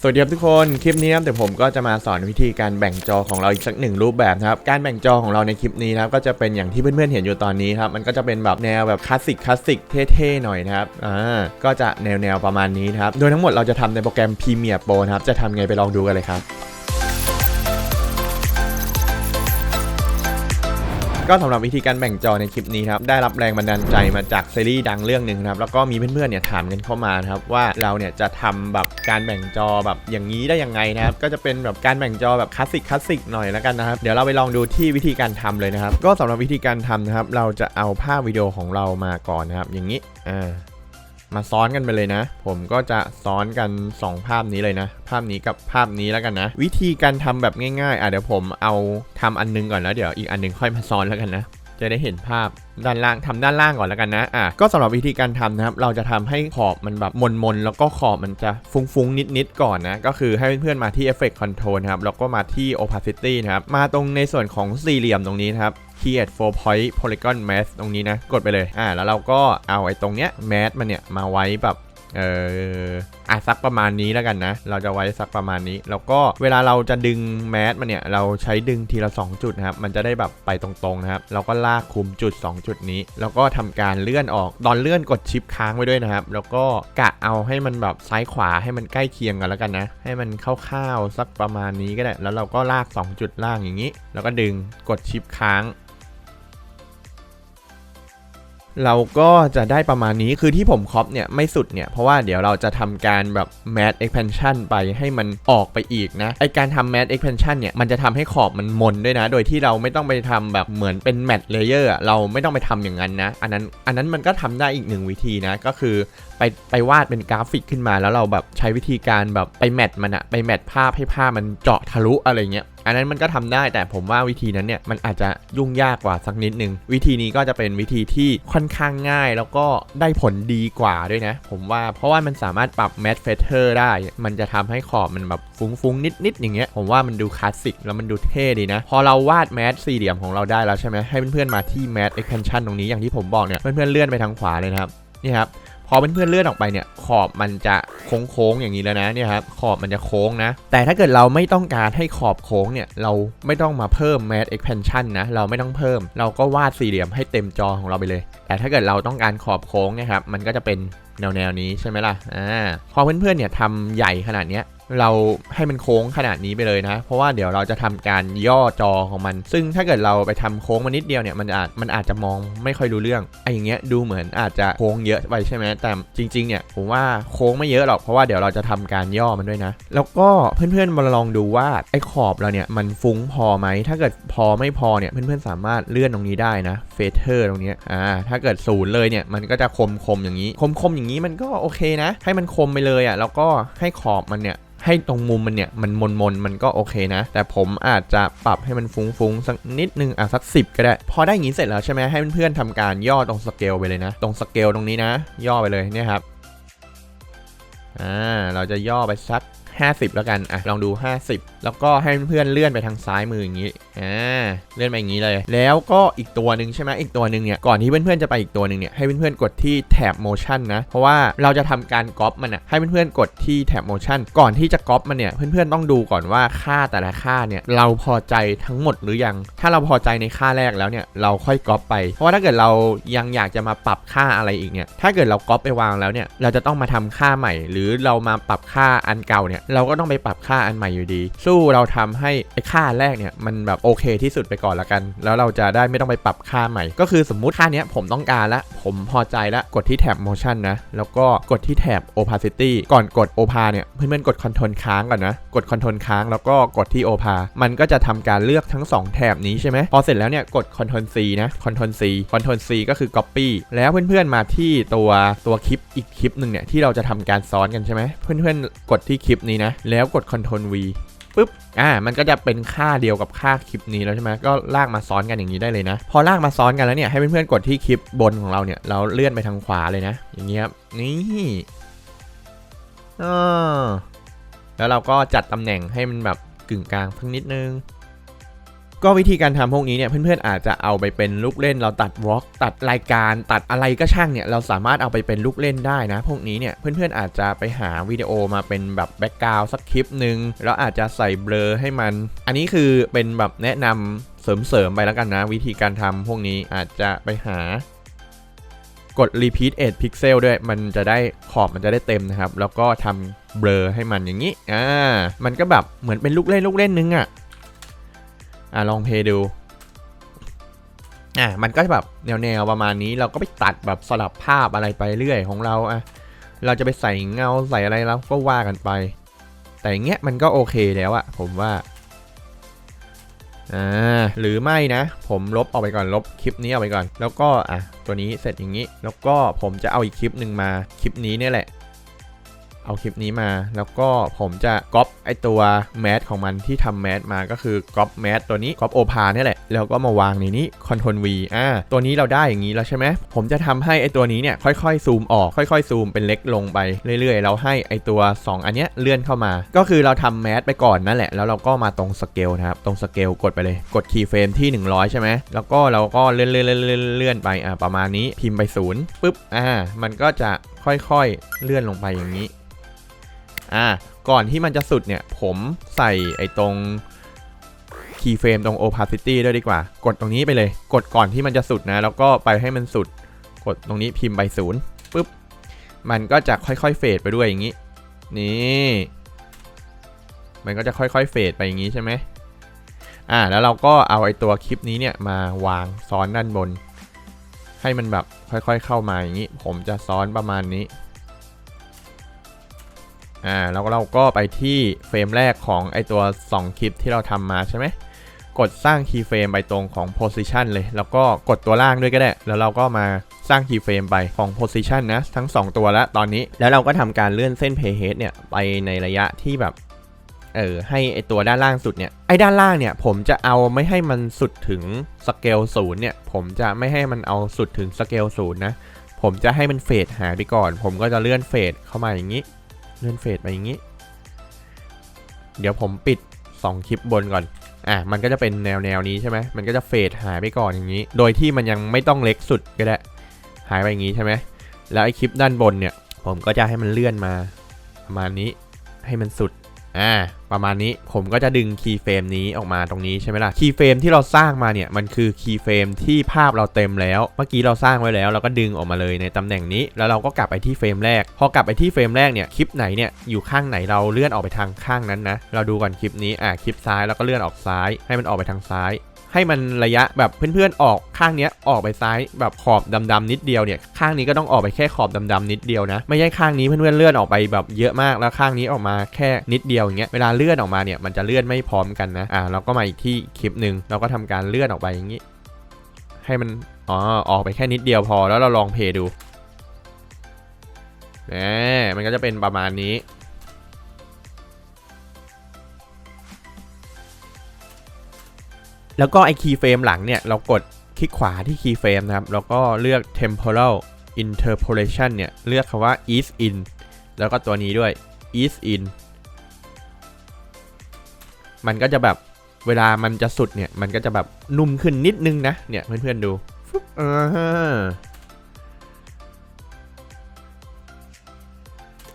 สวัสดีครับทุกคน คลิปนี้ครับเดี๋ยวผมก็จะมาสอนวิธีการแบ่งจอของเราอีกสักหนึ่งรูปแบบนะครับ การแบ่งจอของเราในคลิปนี้นะครับก็จะเป็นอย่างที่เพื่อนๆเห็นอยู่ตอนนี้ครับ มันก็จะเป็นแบบแนวแบบคลาสสิกคลาสสิกเท่ๆหน่อยนะครับ อ่า ก็จะแนวๆประมาณนี้นะครับ โดยทั้งหมดเราจะทำในโปรแกรม Premiere Pro นะครับ จะทำไงไปลองดูกันเลยครับ ก็สำหรับวิธีการแบ่งจอในคลิปนี้ครับได้รับแรงบันดาลใจมาจากซีรีส์ดังเรื่องหนึ่งครับแล้วก็มีเพื่อนๆเนี่ยถามกันเข้ามาครับว่าเราเนี่ยจะทำแบบการแบ่งจอแบบอย่างนี้ได้ยังไงนะครับก็จะเป็นแบบการแบ่งจอแบบคลาสสิกคลาสสิกหน่อยแล้วกันนะครับเดี๋ยวเราไปลองดูที่วิธีการทำเลยนะครับก็สำหรับวิธีการทำนะครับเราจะเอาภาพวิดีโอของเรามาก่อนนะครับอย่างนี้อ่า มาซ้อนกันไปเลยนะ ผมก็จะซ้อนกัน 2 ภาพนี้เลยนะ ภาพนี้กับภาพนี้แล้วกันนะ วิธีการทำแบบง่ายๆอะเดี๋ยวผมเอาทำอันนึงก่อนแล้วเดี๋ยวอีกอันนึงค่อยมาซ้อนแล้วกันนะ จะได้เห็นภาพด้านล่างทำด้านล่างก่อนแล้วกันนะ อะ ก็สำหรับวิธีการทำนะครับ เราจะทำให้ขอบมันแบบมนๆ แล้วก็ขอบมันจะฟุ้งๆ นิดๆ ก่อนนะ ก็คือให้เพื่อนๆ มาที่ Effect Control นะครับ แล้วก็มาที่ Opacity นะครับ มาตรงในส่วนของสี่เหลี่ยมตรงนี้นะครับ Create 4 point polygon mask ตรงนี้นะ กดไปเลย อ่า แล้วเราก็เอาไอ้ตรงเนี้ย mask มันเนี่ย มาไว้แบบ เอออะสักประมาณนี้แล้วกันนะ เราจะไว้สักประมาณนี้ แล้วก็เวลาเราจะดึงแมสมันเนี่ย เราใช้ดึงทีละ 2 จุดนะครับ มันจะได้แบบไปตรงๆนะครับ เราก็ลากคุมจุด 2 จุดนี้ แล้วก็ทำการเลื่อนออก ตอนเลื่อนกดชิปค้างไว้ด้วยนะครับ แล้วก็กะเอาให้มันแบบซ้ายขวาให้มันใกล้เคียงกันแล้วกันนะ ให้มันคร่าวๆสักประมาณนี้ก็ได้ แล้วเราก็ลาก 2 จุดล่างอย่างนี้ แล้วก็ดึงกดชิปค้าง เราก็จะได้ประมาณนี้คือที่ผมครอปเนี่ยไม่สุดเนี่ย เพราะว่าเดี๋ยวเราจะทำการแบบ math expansion ไปให้มันออกไปอีกนะ ไอการทำ math expansion เนี่ย มันจะทำให้ขอบมันมนด้วยนะ โดยที่เราไม่ต้องไปทำแบบเหมือนเป็น math layer อะเราไม่ต้องไปทำอย่างนั้นนะ อันนั้นอันนั้นมันก็ทำได้อีกหนึ่งวิธีนะ ก็คือไปไปวาดเป็นกราฟิกขึ้นมาแล้วเราแบบใช้วิธีการแบบไปแมทมันอะไปแมทภาพให้ภาพมันเจาะทะลุอะไรเงี้ย อันนั้นมันก็ทำได้แต่ผมว่าวิธีนั้นเนี่ยมันอาจจะยุ่งยากกว่าสักนิดนึง วิธีนี้ก็จะเป็นวิธีที่ค่อนข้างง่ายแล้วก็ได้ผลดีกว่าด้วยนะ ผมว่าเพราะว่ามันสามารถปรับ matte feather ได้ มันจะทำให้ขอบมันแบบฟุ้งๆ นิดๆ อย่างเงี้ย ผมว่ามันดูคลาสสิกแล้วมันดูเท่ดีนะ พอเราวาดแมสสี่เหลี่ยมของเราได้แล้วใช่ไหมให้เพื่อนๆมาที่ matte expansion ตรงนี้อย่างที่ผมบอกเนี่ยเพื่อนๆเลื่อนไปทางขวาเลยนะครับนี่ครับ พอเพื่อนๆเลื่อนออกไปเนี่ยขอบมันจะโค้งๆอย่างนี้แล้วนะเนี่ยครับขอบมันจะโค้งนะ แต่ถ้าเกิดเราไม่ต้องการให้ขอบโค้งเนี่ยเราไม่ต้องมาเพิ่ม matte expansion นะเราไม่ต้องเพิ่ม เราก็วาดสี่เหลี่ยมให้เต็มจอของเราไปเลย แต่ถ้าเกิดเราต้องการขอบโค้งเนะครับมันก็จะเป็นแนวๆนี้ใช่ไหมล่ะอ่าพอเพื่อนๆเนี่ยทำใหญ่ขนาดเนี้ย เราให้มันโค้งขนาดนี้ไปเลยนะ เพราะว่าเดี๋ยวเราจะทำการย่อจอของมัน ซึ่งถ้าเกิดเราไปทำโค้งมานิดเดียวเนี่ยมันอาจมันอาจจะมองไม่ค่อยรู้เรื่องไอ้อย่างเงี้ยดูเหมือนอาจจะโค้งเยอะไปใช่ไหมแต่จริงๆเนี่ยผมว่าโค้งไม่เยอะหรอกเพราะว่าเดี๋ยวเราจะทำการย่อมันด้วยนะ แล้วก็เพื่อนๆมาลองดูว่าไอ้ขอบเราเนี่ยมันฟุ้งพอไหมถ้าเกิดพอไม่พอเนี่ยเพื่อนๆสามารถเลื่อนตรงนี้ได้นะเฟเธอร์ตรงนี้อ่าถ้าเกิดศูนย์เลยเนี่ยมันก็จะคมคมอย่างนี้ คมคมอย่างนี้มันก็โอเคนะ ให้มันคมไปเลยอะแล้วก็ให้ขอบมันเนี่ยให้ตรงมุมมันเนี่ยมันมนมนมันก็โอเคนะ แต่ผมอาจจะปรับให้มันฟุ้งๆสักนิดนึงอะสัก 10 ก็ได้ พอได้อย่างนี้เสร็จแล้วใช่ไหมให้เพื่อนๆทำการย่อตรงสเกลไปเลยนะ ตรงสเกลตรงนี้นะ ย่อไปเลยเนี่ยครับอ่าเราจะย่อไปสัก 50 แล้วกัน อะ ลองดู 50 แล้วก็ให้เพื่อนๆเลื่อนไปทางซ้ายมืออย่างนี้ อ่า เลื่อนไปอย่างนี้เลย แล้วก็อีกตัวหนึ่งใช่ไหมอีกตัวหนึ่งเนี่ย ก่อนที่เพื่อนๆจะไปอีกตัวหนึ่งเนี่ย ให้เพื่อนๆกดที่แท็บ motion นะ เพราะว่าเราจะทำการก๊อปมันอะ ให้เพื่อนๆกดที่แท็บ motion ก่อนที่จะก๊อปมันเนี่ย เพื่อนๆต้องดูก่อนว่าค่าแต่ละค่าเนี่ย เราพอใจทั้งหมดหรือยัง ถ้าเราพอใจในค่าแรกแล้วเนี่ย เราค่อยก๊อปไป เพราะว่าถ้าเกิดเรายังอยากจะมาปรับค่าอะไรอีกเนี่ย ถ้าเกิดเราก๊อปไปวางแล้วเนี่ย เราจะต้องมาทำค่าใหม่ หรือเรามาปรับค่าอันเก่าเนี่ยเราก็ต้องไปปรับค่าอันใหม่อยู่ดี สู้เราทำให้ไอ้ค่าแรกเนี่ยมันแบบโอเคที่สุดไปก่อนละกัน แล้วเราจะได้ไม่ต้องไปปรับค่าใหม่ ก็คือสมมุติค่าเนี้ยผมต้องการละ ผมพอใจละกดที่แท็บ motion นะ แล้วก็กดที่แท็บ opacity ก่อนกด opa เนี่ยเพื่อนๆกด control ค้างก่อนนะ กด control ค้างแล้วก็กดที่ opa มันก็จะทำการเลือกทั้ง 2แถบนี้ใช่ไหมพอเสร็จแล้วเนี่ยกด control c นะ control c control c ก็คือ copy แล้วเพื่อนๆมาที่ตัวตัวคลิปอีกคลิปหนึ่งเนี่ยที่เราจะทำการซ้อนกันใช่ไหมเพื่อนๆกดที่คลิปนี้นะ แล้วกด Ctrl v ปุ๊บ อ่า มันก็จะเป็นค่าเดียวกับค่าคลิปนี้แล้วใช่ไหมก็ลากมาซ้อนกันอย่างนี้ได้เลยนะ พอลากมาซ้อนกันแล้วเนี่ย ให้เพื่อนๆ กดที่คลิปบนของเราเนี่ย เราเลื่อนไปทางขวาเลยนะ อย่างเงี้ยนี่อ่าแล้วเราก็จัดตำแหน่งให้มันแบบกึ่งกลางสักนิดนึง ก็วิธีการทำพวกนี้เนี่ยเพื่อนๆอาจจะเอาไปเป็นลูกเล่นเราตัดวอล์กตัดรายการ ตัดอะไรก็ช่างเนี่ยเราสามารถเอาไปเป็นลูกเล่นได้นะ พวกนี้เนี่ยเพื่อนๆอาจจะไปหาวิดีโอมาเป็นแบบแบ็กกราวสักคลิปหนึ่งแล้วอาจจะใส่เบลอให้มัน อันนี้คือเป็นแบบแนะนำเสริมๆไปแล้วกันนะ วิธีการทำพวกนี้อาจจะไปหากด repeat 8 pixel ด้วย มันจะได้ขอบมันจะได้เต็มนะครับ แล้วก็ทำเบลอให้มันอย่างนี้ อ่า มันก็แบบเหมือนเป็นลูกเล่นลูกเล่นนึงอะ่ะ อ่าลองเพย์ดูอ่ามันก็แบบแนวแนวๆประมาณนี้เราก็ไปตัดแบบสลับภาพอะไรไปเรื่อยของเราอะเราจะไปใส่เงาใส่อะไรแล้วก็ว่ากันไป แต่อย่างเงี้ยมันก็โอเคแล้วอะผมว่าอ่าหรือไม่นะ ผมลบออกไปก่อนลบคลิปนี้ออกไปก่อน แล้วก็อะตัวนี้เสร็จอย่างนี้ แล้วก็ผมจะเอาอีกคลิปหนึ่งมาคลิปนี้เนี่ยแหละ เอาคลิปนี้มา แล้วก็ผมจะก๊อปไอตัวแมสของมันที่ทำแมสมาก็คือก๊อปแมสตัวนี้ก๊อปโอพาเนี่ยแหละแล้วก็มาวางในนี้คอนโทรล V อ่าตัวนี้เราได้อย่างนี้แล้วใช่ไหมผมจะทำให้ไอตัวนี้เนี่ยค่อยๆซูมออกค่อยๆซูมเป็นเล็กลงไปเรื่อยๆ เราให้ไอตัว 2 อันเนี้ยเลื่อนเข้ามา ก็คือเราทำแมสไปก่อนนั่นแหละ แล้วเราก็มาตรงสเกลนะครับตรงสเกลกดไปเลยกดคีย์เฟรมที่ 100 ใช่ไหมแล้วก็เราก็เลื่อนเลื่อนเลื่อนเลื่อนเลื่อนไปอ่าประมาณนี้พิมพ์ไปศูนย์ปุ๊บอ่ามันก็จะค่อยๆ เลื่อนลงไปอย่างนี้ อ่าก่อนที่มันจะสุดเนี่ย ผมใส่ไอ้ตรงคีย์เฟรมตรง opacity ด้วยดีกว่า กดตรงนี้ไปเลย กดก่อนที่มันจะสุดนะ แล้วก็ไปให้มันสุด กดตรงนี้พิมพ์ไปศูนย์ปุ๊บ มันก็จะค่อยๆเฟดไปด้วยอย่างนี้ นี่ มันก็จะค่อยๆเฟดไปอย่างนี้ใช่ไหมอ่า แล้วเราก็เอาไอ้ตัวคลิปนี้เนี่ยมาวางซ้อนด้านบน ให้มันแบบค่อยๆเข้ามาอย่างนี้ ผมจะซ้อนประมาณนี้ อ่าแล้วเราก็ไปที่เฟรมแรกของไอตัว 2 คลิปที่เราทำมาใช่ไหมกดสร้างคีย์เฟรมไปตรงของ position เลย แล้วก็กดตัวล่างด้วยก็ได้ แล้วเราก็มาสร้างคีย์เฟรมไปของ position นะ ทั้ง 2 ตัวแล้วตอนนี้ แล้วเราก็ทำการเลื่อนเส้น playhead เนี่ย ไปในระยะที่แบบ เออ ให้ไอตัวด้านล่างสุดเนี่ย ไอด้านล่างเนี่ย ผมจะเอาไม่ให้มันสุดถึงสเกลศูนย์เนี่ย ผมจะไม่ให้มันเอาสุดถึงสเกลศูนย์นะ ผมจะให้มันเฟดหายไปก่อน ผมก็จะเลื่อนเฟดเข้ามาอย่างนี้ เลื่อนเฟดไปอย่างนี้ เดี๋ยวผมปิด 2 คลิปบนก่อน อะ มันก็จะเป็นแนวแนวนี้ใช่ไหม มันก็จะเฟดหายไปก่อนอย่างนี้ โดยที่มันยังไม่ต้องเล็กสุดก็ได้ หายไปอย่างนี้ใช่ไหม แล้วไอ้คลิปด้านบนเนี่ย ผมก็จะให้มันเลื่อนมาประมาณนี้ ให้มันสุด อ่าประมาณนี้ผมก็จะดึงคีย์เฟรมนี้ออกมาตรงนี้ใช่ไหมล่ะคีย์เฟรมที่เราสร้างมาเนี่ยมันคือคีย์เฟรมที่ภาพเราเต็มแล้ว เมื่อกี้เราสร้างไว้แล้วเราก็ดึงออกมาเลยในตำแหน่งนี้ แล้วเราก็กลับไปที่เฟรมแรก พอกลับไปที่เฟรมแรกเนี่ยคลิปไหนเนี่ยอยู่ข้างไหนเราเลื่อนออกไปทางข้างนั้นนะเราดูก่อนคลิปนี้อ่าคลิปซ้ายแล้วก็เลื่อนออกซ้าย ให้มันออกไปทางซ้าย ให้มันระยะแบบเพื่อนๆออกข้างเนี้ยออกไปซ้ายแบบขอบดำๆนิดเดียวเนี่ยข้างนี้ก็ต้องออกไปแค่ขอบดำๆนิดเดียวนะไม่ใช่ข้างนี้เพื่อนๆเลื่อนออกไปแบบเยอะมากแล้วข้างนี้ออกมาแค่นิดเดียวอย่างเงี้ยเวลาเลื่อนออกมาเนี่ยมันจะเลื่อนไม่พร้อมกันนะอ่าเราก็มาอีกที่คลิปหนึ่งเราก็ทำการเลื่อนออกไปอย่างนี้ ให้มันอ๋อออกไปแค่นิดเดียวพอแล้วเราลองเพย์ดูแหมมันก็จะเป็นประมาณนี้ แล้วก็ไอคีย์เฟรมหลังเนี่ย เรากดคลิกขวาที่คีย์เฟรมนะครับ แล้วก็เลือก temporal interpolation เนี่ย เลือกคำว่า is in แล้วก็ตัวนี้ด้วย is in มันก็จะแบบเวลามันจะสุดเนี่ย มันก็จะแบบนุ่มขึ้นนิดนึงนะ เนี่ยเพื่อนๆดูฟึบอ่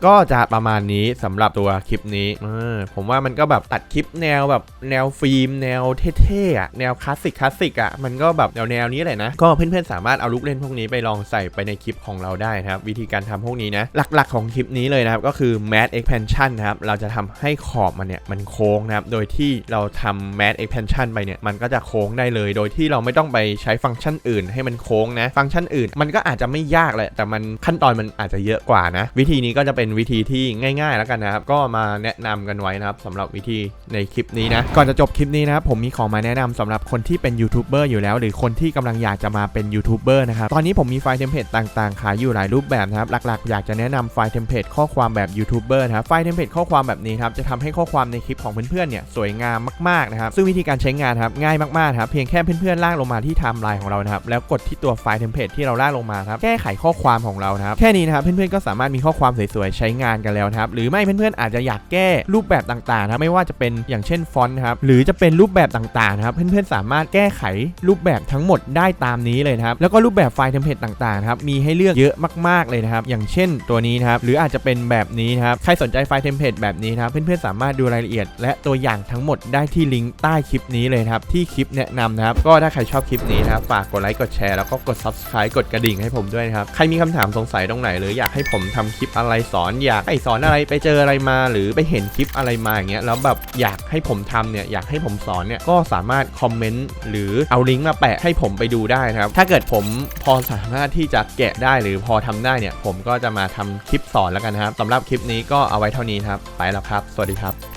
ก็จะประมาณนี้สำหรับตัวคลิปนี้อผมว่ามันก็แบบตัดคลิปแนวแบบแนวฟิล์ม แนวเท่ๆอะแนวคลาสสิกคลาสสิกอะมันก็แบบแนวแนวนี้แหละนะ ก็เพื่อนๆสามารถเอาลูกเล่นพวกนี้ไปลองใส่ไปในคลิปของเราได้นะครับ วิธีการทำพวกนี้นะ หลักๆของคลิปนี้เลยนะครับก็คือ Math Expansion นะครับเราจะทำให้ขอบมันเนี่ยมันโค้งนะครับโดยที่เราทำ Math Expansion ไปเนี่ยมันก็จะโค้งได้เลย โดยที่เราไม่ต้องไปใช้ฟังก์ชันอื่นให้มันโค้งนะฟังก์ชันอื่น มันก็อาจจะไม่ยากแหละแต่มันขั้นตอนมันอาจจะเยอะกว่านะ วิธีนี้ก็จะเป็นวิธีที่ง่ายๆแล้วกันนะครับ ก็มาแนะนำกันไว้นะครับสำหรับวิธีในคลิปนี้นะ ก่อนจะจบคลิปนี้นะครับผมมีของมาแนะนำสำหรับคนที่เป็นยูทูบเบอร์อยู่แล้ว หรือคนที่กำลังอยากจะมาเป็นยูทูบเบอร์นะครับ ตอนนี้ผมมีไฟล์เทมเพลตต่างๆ ขายอยู่หลายรูปแบบนะครับ หลักๆ อยากจะแนะนำไฟล์เทมเพลตข้อความแบบยูทูบเบอร์นะครับ ไฟล์เทมเพลตข้อความแบบนี้ครับ จะทำให้ข้อความในคลิปของเพื่อนๆเนี่ยสวยงามมากๆนะครับ ซึ่งวิธีการใช้งานครับง่ายมากๆครับ เพียงแค่เพื่อนๆลากลงมาที่ไทม์ไลน์ของเรานะครับ แล้วกดที่ตัวไฟล์เทมเพลตที่เราลากลงมาครับ แก้ไขข้อความของเรานะครับ แค่นี้นะครับเพื่อนๆก็สามารถมีข้อความสวยๆช้ช้งานกันแล้วนะครับหรือไม่เพื่อนๆอาจจะอยากแก้รูปแบบต่างๆนะไม่ว่าจะเป็นอย่างเช่นฟอนต์ครับหรือจะเป็นรูปแบบต่างๆนะครับเพื่อนๆสามารถแก้ไขรูปแบบทั้งหมดได้ตามนี้เลยนะครับแล้วก็รูปแบบไฟล์เทมเพลตต่างๆครับมีให้เลือกเยอะมากๆเลยนะครับอย่างเช่นตัวนี้นะครับหรืออาจจะเป็นแบบนี้นะครับใครสนใจไฟล์เทมเพลตแบบนี้นะครับเพื่อนๆสามารถดูรายละเอียด และตัวอย่างทั้งหมดได้ที่ลิงก์ใต้คลิปนี้เลยครับที่คลิปแนะนำนะครับก็ถ้าใครชอบคลิปนี้นะครับฝากกดไลค์กดแชร์แล้วก็กด subscribe กดกระดิ่งให้ผมด้วยนะครับใครมีคำถามสงสัยตรงไหนหรืออยากให้ผมทำคลิปอะไรสอนอยากให้สอนอะไรไปเจออะไรมา หรือไปเห็นคลิปอะไรมาอย่างเงี้ยแล้วแบบอยากให้ผมทำเนี่ยอยากให้ผมสอนเนี่ยก็สามารถคอมเมนต์หรือเอาลิงก์มาแปะให้ผมไปดูได้นะครับถ้าเกิดผมพอสามารถที่จะแกะได้หรือพอทำได้เนี่ยผมก็จะมาทำคลิปสอนแล้วกันนะครับสำหรับคลิปนี้ก็เอาไว้เท่านี้ครับไปแล้วครับ สวัสดีครับ